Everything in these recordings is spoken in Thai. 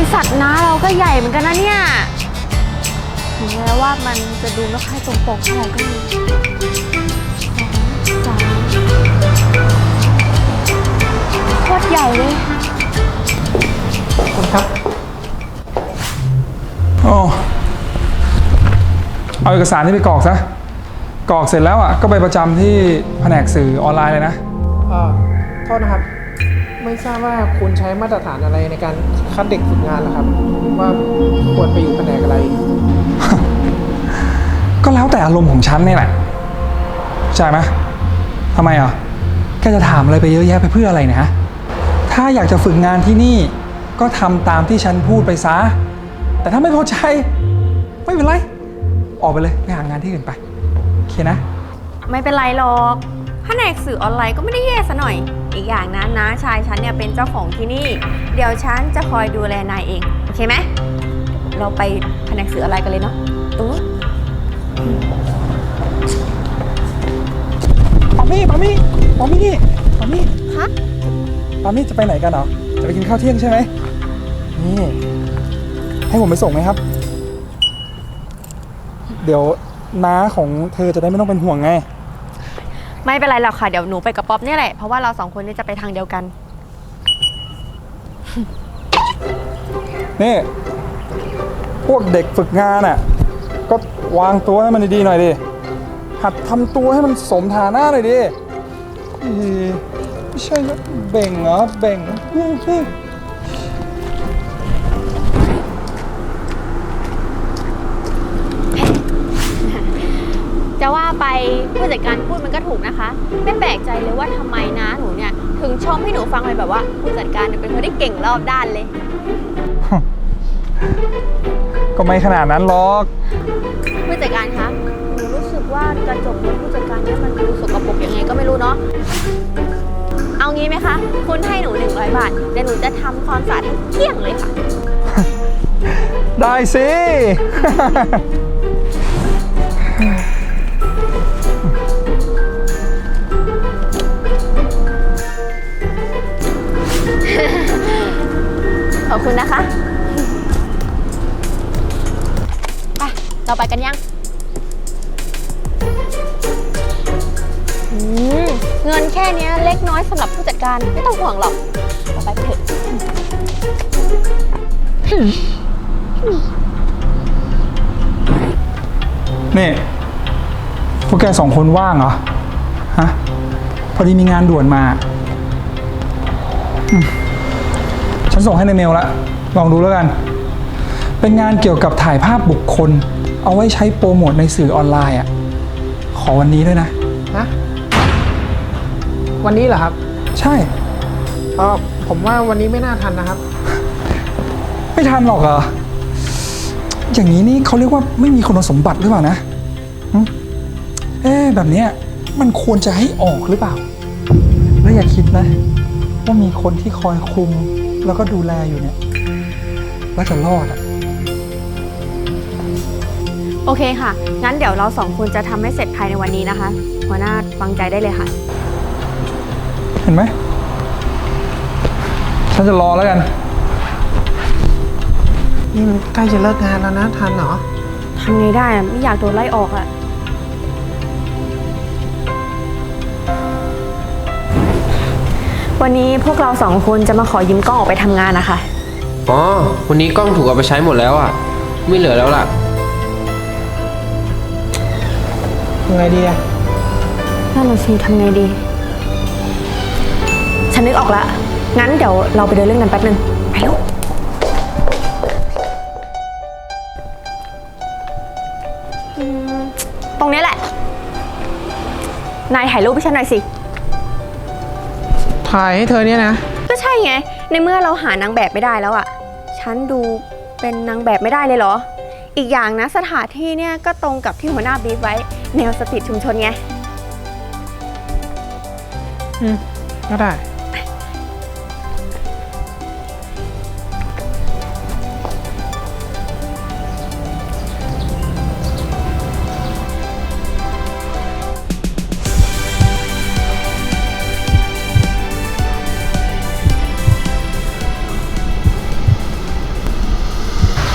ริษัทน้าเราก็ใหญ่เหมือนกันนะเนี่ยถึงแม้ว่ามันจะดูไม่ค่อยตรงปกเท่าไหร่ก็มีสองสามโคตรใหญ่เลยคุณครับโอ้เอาเอกสารที่ไปกรอกซะกรอกเสร็จแล้วอะก็ไปประจำที่แผนกสื่อออนไลน์เลยนะ เอ่อโทษนะครับ ไม่ทราบว่าคุณใช้มาตรฐานอะไรในการคัดเด็กฝึกงานนะครับ ว่าควรไปอยู่แผนกอะไร ก็แล้วแต่อารมณ์ของฉันนี่แหละใช่ไหมทำไมอะแกจะถามอะไรไปเยอะแยะไปเพื่ออะไรเนะฮะถ้าอยากจะฝึกงานที่นี่ ก็ทำตามที่ฉันพูดไปซะ แต่ถ้าไม่พอใจ ไม่เป็นไร ออกไปเลย ไปหางานที่อื่นไป โอเคนะ ไม่เป็นไรหรอกแผ นกสื่อออนไลน์ก็ไม่ได้แย่ซะหน่อย อีกอย่างนะน้าชายฉันเนี่ยเป็นเจ้าของที่นี่ เดี๋ยวฉันจะคอยดูแลนายเอง โอเคไหม เราไปแผนกสื่อออนไลน์กันเลยเนาะ ตรงนู้นปามี่ปามี่ปามี่ปามี่คะปามี่จะไปไหนกันเหรอ จะไปกินข้าวเที่ยงใช่ไหม นี่ ให้ผมไปส่งไหมครับ เดี๋ยวน้าของเธอจะได้ไม่ต้องเป็นห่วงไง ไม่เป็นไรหรอกค่ะ เดี๋ยวหนูไปกับป๊อปเนี่ยแหละ เพราะว่าเราสองคนนี่จะไปทางเดียวกัน นี่ พวกเด็กฝึกงานอะ ก็วางตัวให้มันดีๆหน่อยดิ หัดทำตัวให้มันสมฐานะหน่อยดิอีไม่ใช่นะเบ่งเหรอเบ่ง จะว่าไปผู้จัดการพูดมันก็ถูกนะคะ ไม่แปลกใจเลยว่าทำไมนะหนูเนี่ยถึงชมให้หนูฟังเลยแบบว่า ผู้จัดการเนี่ยเป็นคนที่เก่งรอบด้านเลย ก็ไม่ขนาดนั้นหรอก ผู้จัดการคะหนูรู้สึกว่ากระจกรถผู้จัดการเนี่ยมันดูสกปรกยังไงก็ไม่รู้เนาะ เอางี้ไหมคะ คุณให้หนู 100 บาทเดี๋ยวหนูจะทำความสะอาดให้เกลี้ยงเลยค่ะ ได้สิ คุณนะคะ ไป เราไปกันยังอืมเงินแค่เนี้ยเล็กน้อยสำหรับผู้จัดการไม่ต้องห่วงหรอกเราไปกันเถอะนี่พวกแกสองคนว่างเหรอ ฮะ พอดีมีงานด่วนมาอืม ฉันส่งให้ในเมลแล้วลองดูแล้วกัน เป็นงานเกี่ยวกับถ่ายภาพบุคคล เอาไว้ใช้โปรโมทในสื่อออนไลน์อะ ขอวันนี้ด้วยนะ ฮะวันนี้เหรอครับใช่ เออผมว่าวันนี้ไม่น่าทันนะครับ ไม่ทันหรอกเหรอ อย่างนี้นี่เขาเรียกว่าไม่มีคุณสมบัติหรือเปล่านะหึเอ๊ะแบบเนี้ยมันควรจะให้ออกหรือเปล่า แล้วอย่าคิดนะ ว่ามีคนที่คอยคุม แล้วก็ดูแลอยู่เนี่ยว่าจะรอดอะโอเคค่ะ งั้นเดี๋ยวเราสองคนจะทำให้เสร็จภายในวันนี้นะคะ หัวหน้าวางใจได้เลยค่ะ เห็นไหมฉันจะรอแล้วกัน นี่มันใกล้จะเลิกงานแล้วนะทันเหรอทำไงได้อะไม่อยากโดนไล่ออกอะ วันนี้พวกเราสองคนจะมาขอยืมกล้องออกไปทำงานนะคะ อ๋อ วันนี้กล้องถูกเอาไปใช้หมดแล้วอะ ไม่เหลือแล้วล่ะ ยังไงดีอะนั่นน่ะสิทำไงดี ฉันนึกออกละ งั้นเดี๋ยวเราไปเดินเล่นกันแป๊บนึง ไปลูกอืมตรงนี้แหละ นายถ่ายรูปให้ฉันหน่อยสิ ถ่ายให้เธอเนี่ยนะ ก็ใช่ไง ในเมื่อเราหานางแบบไม่ได้แล้วอะฉันดูเป็นนางแบบไม่ได้เลยเหรอ อีกอย่างนะสถานที่เนี่ยก็ตรงกับที่หัวหน้าบีฟไว้ แนวสตรีทชุมชนไง อืม ก็ได้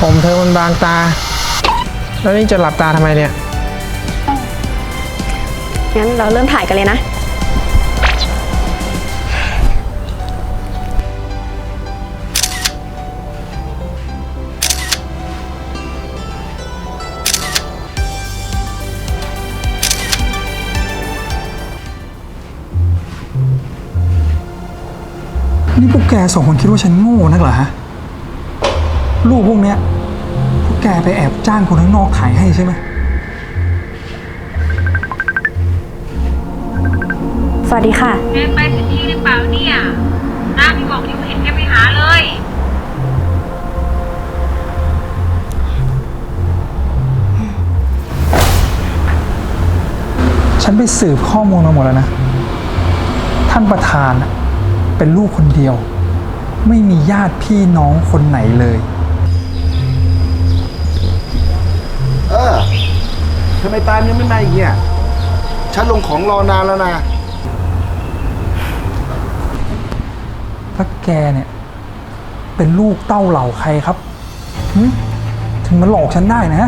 ผมเธอมันบางตา แล้วนี่จะหลับตาทำไมเนี่ย งั้นเราเริ่มถ่ายกันเลยนะ นี่พวกแกสองคนคิดว่าฉันโง่นักเหรอฮะ รูปพวกเนี้ยพวก แกไปแอบจ้างคนข้างนอกถ่ายให้ใช่ไหม สวัสดีค่ะแกไปสักทีหรือเปล่าเนี่ยน้าพี่บอกอยู่เห็นแกไปหาเลย ฉันไปสืบข้อมูลมาหมดแล้วนะ ท่านประธานน่ะเป็นลูกคนเดียว ไม่มีญาติพี่น้องคนไหนเลย ทำไมตามยังไม่มาอีกเนี่ย ฉันลงของรอนานแล้วนะแล้วแกเนี่ย เป็นลูกเต้าเหล่าใครครับหึถึงมาหลอกฉันได้นะ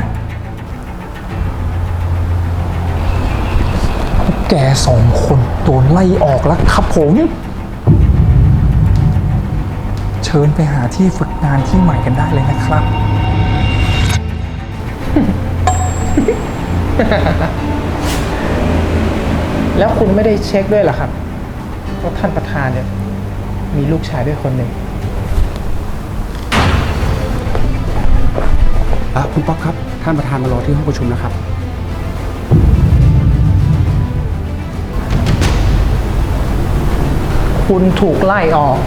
พวกแกสองคนโดนไล่ออกแล้วครับผม เชิญไปหาที่ฝึกงานที่ใหม่กันได้เลยนะครับ แล้วคุณไม่ได้เช็คด้วยเหรอครับว่าท่านประธานเนี่ยมีลูกชายด้วยคนหนึ่งอะคุณป๊อกครับ ท่านประธานมารอที่ห้องประชุมนะครับ คุณถูกไล่ออก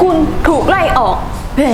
คุณถูกไล่ออกเฮ้